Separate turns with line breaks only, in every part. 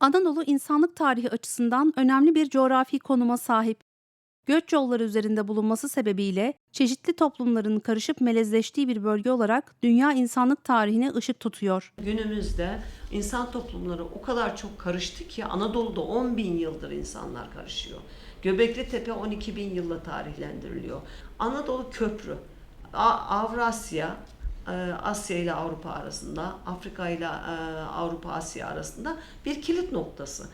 Anadolu insanlık tarihi açısından önemli bir coğrafi konuma sahip. Göç yolları üzerinde bulunması sebebiyle çeşitli toplumların karışıp melezleştiği bir bölge olarak dünya insanlık tarihine ışık tutuyor.
Günümüzde insan toplumları o kadar çok karıştı ki Anadolu'da 10 bin yıldır insanlar karışıyor. Göbekli Tepe 12 bin yılla tarihlendiriliyor. Anadolu köprü. Avrasya, Asya ile Avrupa arasında, Afrika ile e, Avrupa Asya arasında bir kilit noktası.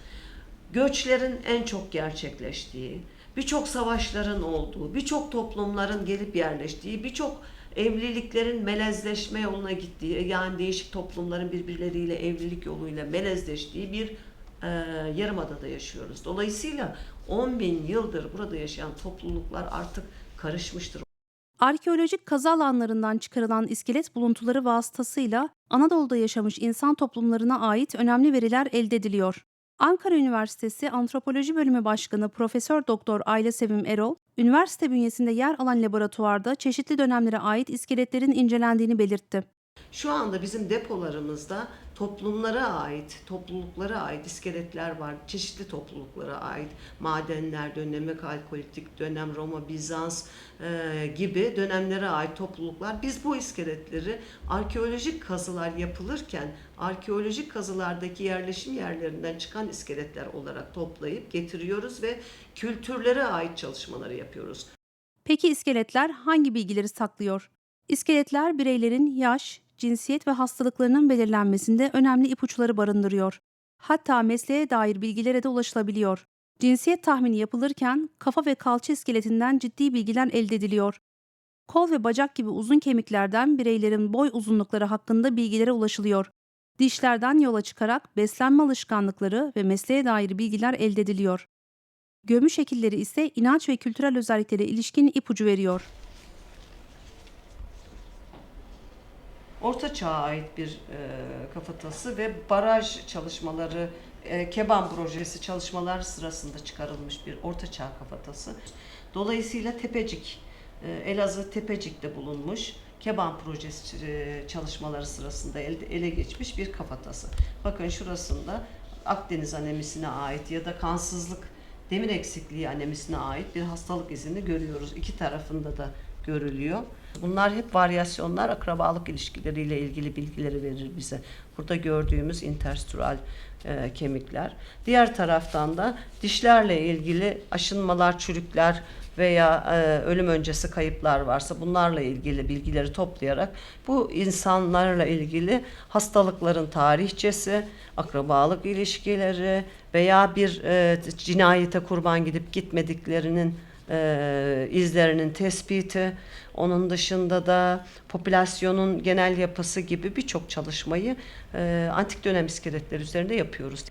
Göçlerin en çok gerçekleştiği, birçok savaşların olduğu, birçok toplumların gelip yerleştiği, birçok evliliklerin melezleşme yoluna gittiği, yani değişik toplumların birbirleriyle evlilik yoluyla melezleştiği bir e, yarımadada yaşıyoruz. Dolayısıyla 10 bin yıldır burada yaşayan topluluklar artık karışmıştır.
Arkeolojik kazı alanlarından çıkarılan iskelet buluntuları vasıtasıyla Anadolu'da yaşamış insan toplumlarına ait önemli veriler elde ediliyor. Ankara Üniversitesi Antropoloji Bölümü Başkanı Profesör Doktor Ayla Sevim Erol, üniversite bünyesinde yer alan laboratuvarda çeşitli dönemlere ait iskeletlerin incelendiğini belirtti.
Şu anda bizim depolarımızda toplumlara ait, topluluklara ait iskeletler var. Çeşitli topluluklara ait madenler dönemi, kalkolitik dönem, Roma, Bizans e, gibi dönemlere ait topluluklar. Biz bu iskeletleri arkeolojik kazılar yapılırken arkeolojik kazılardaki yerleşim yerlerinden çıkan iskeletler olarak toplayıp getiriyoruz ve kültürlere ait çalışmaları yapıyoruz.
Peki iskeletler hangi bilgileri saklıyor? İskeletler bireylerin yaş, cinsiyet ve hastalıklarının belirlenmesinde önemli ipuçları barındırıyor. Hatta mesleğe dair bilgilere de ulaşılabiliyor. Cinsiyet tahmini yapılırken kafa ve kalça iskeletinden ciddi bilgiler elde ediliyor. Kol ve bacak gibi uzun kemiklerden bireylerin boy uzunlukları hakkında bilgilere ulaşılıyor. Dişlerden yola çıkarak beslenme alışkanlıkları ve mesleğe dair bilgiler elde ediliyor. Gömü şekilleri ise inanç ve kültürel özelliklere ilişkin ipucu veriyor.
Orta Çağ'a ait bir e, kafatası ve baraj çalışmaları, e, Keban projesi çalışmalar sırasında çıkarılmış bir Orta Çağ kafatası. Dolayısıyla Tepecik, e, Elazığ Tepecik'te bulunmuş Keban projesi e, çalışmaları sırasında elde, ele geçmiş bir kafatası. Bakın şurasında Akdeniz anemisine ait ya da kansızlık demir eksikliği anemisine ait bir hastalık izini görüyoruz. İki tarafında da görülüyor. Bunlar hep varyasyonlar, akrabalık ilişkileriyle ilgili bilgileri verir bize. Burada gördüğümüz interstitial e, kemikler. Diğer taraftan da dişlerle ilgili aşınmalar, çürükler veya e, ölüm öncesi kayıplar varsa bunlarla ilgili bilgileri toplayarak bu insanlarla ilgili hastalıkların tarihçesi, akrabalık ilişkileri veya bir e, cinayete kurban gidip gitmediklerinin e, izlerinin tespiti, onun dışında da popülasyonun genel yapısı gibi birçok çalışmayı e, antik dönem iskeletleri üzerinde yapıyoruz.